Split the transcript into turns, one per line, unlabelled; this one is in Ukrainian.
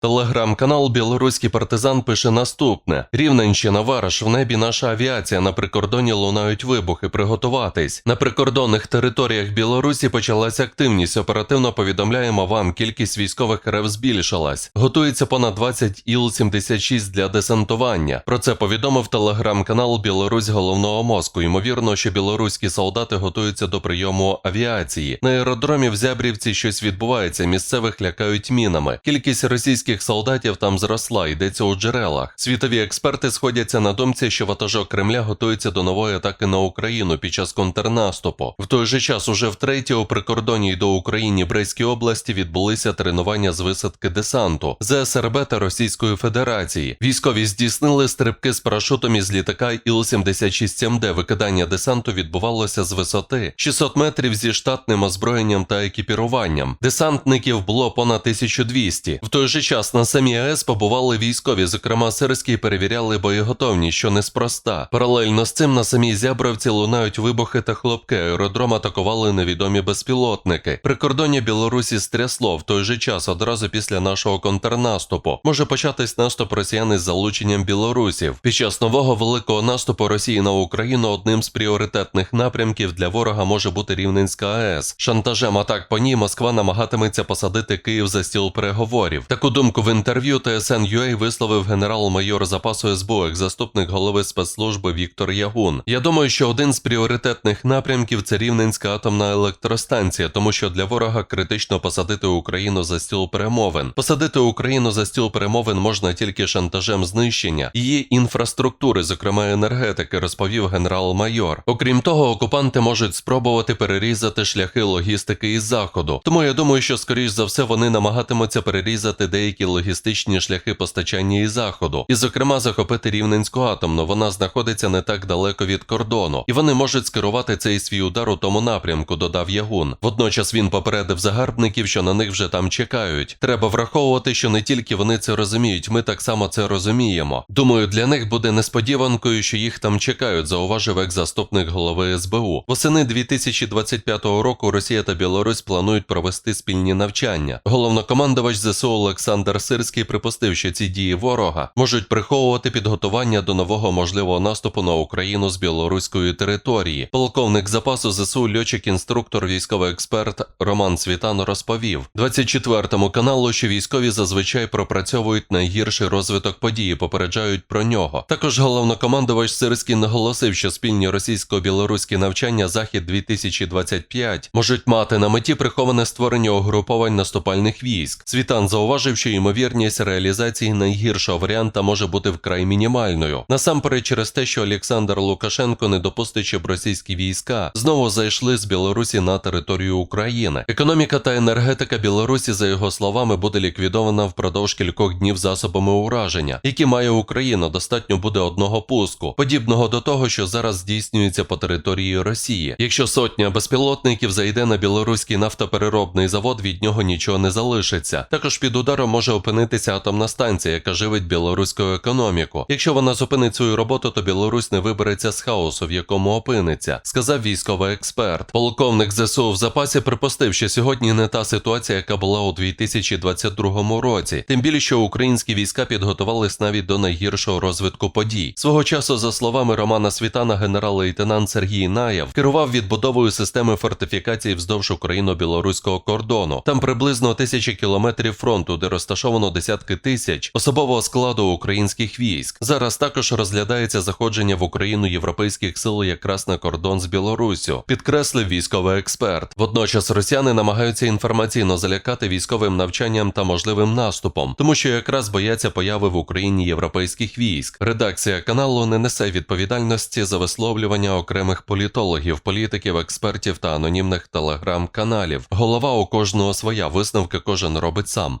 Телеграм-канал Білоруський партизан пише наступне: Рівненщина, Вараш, в небі наша авіація на прикордоні лунають вибухи. Приготуватись. На прикордонних територіях Білорусі почалась активність. Оперативно повідомляємо вам, кількість військових РФ збільшилась. Готується понад 20 Іл-76 для десантування. Про це повідомив телеграм-канал Білорусь головного мозку. Ймовірно, що білоруські солдати готуються до прийому авіації. На аеродромі в Зябрівці щось відбувається. Місцевих лякають мінами. Кількість російських солдатів там зросла, йдеться у джерелах. Світові експерти сходяться на думці, що ватажок Кремля готується до нової атаки на Україну під час контрнаступу. В той же час, уже втретє, у прикордонні й до України Брестській області відбулися тренування з висадки десанту ЗСРБ та Російської Федерації. Військові здійснили стрибки з парашутом із літака Іл-76МД. Викидання десанту відбувалося з висоти 600 метрів зі штатним озброєнням та екіпіруванням. Десантників було понад 1200. В той же час на самій АЕС побували військові, зокрема сирські, перевіряли боєготовність, що неспроста. Паралельно з цим на самій Зябровці лунають вибухи та хлопки. Аеродром атакували невідомі безпілотники. Прикордоння Білорусі стрясло в той же час одразу після нашого контрнаступу. Може початись наступ росіян із залученням білорусів. Під час нового великого наступу Росії на Україну одним з пріоритетних напрямків для ворога може бути Рівненська АЕС. Шантажем атак по ній Москва намагатиметься посадити Київ за стіл переговорів. Таку думку в інтерв'ю ТСН TSN.ua висловив генерал-майор запасу СБУ, заступник голови спецслужби Віктор Ягун. Я думаю, що один з пріоритетних напрямків це Рівненська атомна електростанція, тому що для ворога критично посадити Україну за стіл перемовин. Посадити Україну за стіл перемовин можна тільки шантажем знищення її інфраструктури, зокрема енергетики, розповів генерал-майор. Окрім того, окупанти можуть спробувати перерізати шляхи логістики із заходу. Тому я думаю, що скоріш за все вони намагатимуться перерізати деякі логістичні шляхи постачання із заходу, і, зокрема, захопити Рівненську атомну. Вона знаходиться не так далеко від кордону, і вони можуть скерувати цей свій удар у тому напрямку, додав Ягун. Водночас він попередив загарбників, що на них вже там чекають. Треба враховувати, що не тільки вони це розуміють, ми так само це розуміємо. Думаю, для них буде несподіванкою, що їх там чекають, зауважив екс-заступник голови СБУ. Восени 2025 року Росія та Білорусь планують провести спільні навчання. Головнокомандувач ЗСУ Олександр Сирський припустив, що ці дії ворога можуть приховувати підготування до нового можливого наступу на Україну з білоруської території. Полковник запасу ЗСУ, льотчик-інструктор, військовий експерт Роман Світан розповів 24 каналу, що військові зазвичай пропрацьовують найгірший розвиток події, попереджають про нього. Також головнокомандувач Сирський наголосив, що спільні російсько-білоруські навчання Захід 2025 можуть мати на меті приховане створення угруповань наступальних військ. Світан зауважив, що ймовірність реалізації найгіршого варіанта може бути вкрай мінімальною. Насамперед через те, що Олександр Лукашенко не допустить, щоб російські війська знову зайшли з Білорусі на територію України. Економіка та енергетика Білорусі, за його словами, буде ліквідована впродовж кількох днів засобами ураження, які має Україна. Достатньо буде одного пуску, подібного до того, що зараз здійснюється по території Росії. Якщо сотня безпілотників зайде на білоруський нафтопереробний завод, від нього нічого не залишиться. Також під ударом може опинитися атомна станція, яка живить білоруську економіку. Якщо вона зупинить свою роботу, то Білорусь не вибереться з хаосу, в якому опиниться, сказав військовий експерт. Полковник ЗСУ в запасі припустив, що сьогодні не та ситуація, яка була у 2022 році. Тим більше, що українські війська підготувались навіть до найгіршого розвитку подій. Свого часу, за словами Романа Світана, генерал-лейтенант Сергій Наєв керував відбудовою системи фортифікацій вздовж україно-білоруського кордону. Там приблизно тисячі кілометрів фронту, де розташовано десятки тисяч особового складу українських військ. Зараз також розглядається заходження в Україну європейських сил якраз на кордон з Білоруссю, підкреслив військовий експерт. Водночас росіяни намагаються інформаційно залякати військовим навчанням та можливим наступом, тому що якраз бояться появи в Україні європейських військ. Редакція каналу не несе відповідальності за висловлювання окремих політологів, політиків, експертів та анонімних телеграм-каналів. Голова у кожного своя висновки кожен робить сам.